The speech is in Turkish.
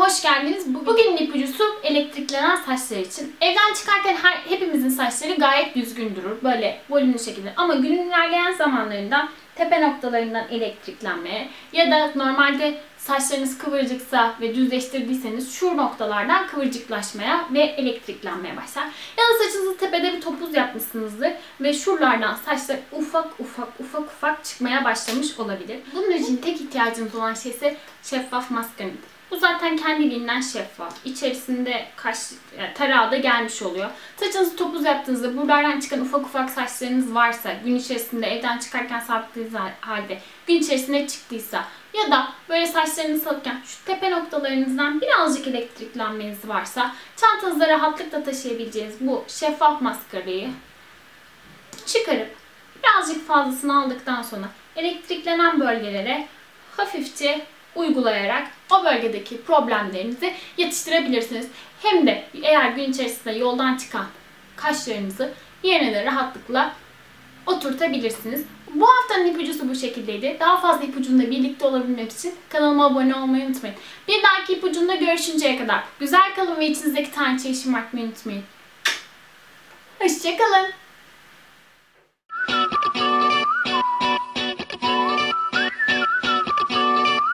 hoş geldiniz. Bugün ipucusu elektriklenen saçlar için. Evden çıkarken her, hepimizin saçları gayet düzgün durur. Böyle volümlü şekilde. Ama günün ilerleyen zamanlarında tepe noktalarından elektriklenmeye ya da normalde saçlarınız kıvırcıksa ve düzleştirdiyseniz şu noktalardan kıvırcıklaşmaya ve elektriklenmeye başlar. Ya da saçınızı tepede bir topuz yapmışsınızdır ve şuralardan saçlar ufak ufak ufak ufak çıkmaya başlamış olabilir. Bunun için tek ihtiyacınız olan şey ise şeffaf maskarınız. Bu zaten kendiliğinden şeffaf. İçerisinde kaş, yani tarağı da gelmiş oluyor. Saçınızı topuz yaptığınızda buralardan çıkan ufak ufak saçlarınız varsa, gün içerisinde evden çıkarken sabitliğiniz halde gün içerisinde çıktıysa ya da böyle saçlarınızı salırken şu tepe noktalarınızdan birazcık elektriklenmeniz varsa çantanızda rahatlıkla taşıyabileceğiniz bu şeffaf maskarayı çıkarıp birazcık fazlasını aldıktan sonra elektriklenen bölgelere hafifçe uygulayarak o bölgedeki problemlerinizi yatıştırabilirsiniz. Hem de eğer gün içerisinde yoldan çıkan kaşlarınızı yerine de rahatlıkla oturtabilirsiniz. Bu haftanın ipucusu bu şekildeydi. Daha fazla ipucunda birlikte olabilmek için kanalıma abone olmayı unutmayın. Bir dahaki ipucunda görüşünceye kadar güzel kalın ve içinizdeki tane çeşim unutmayın. Hoşçakalın.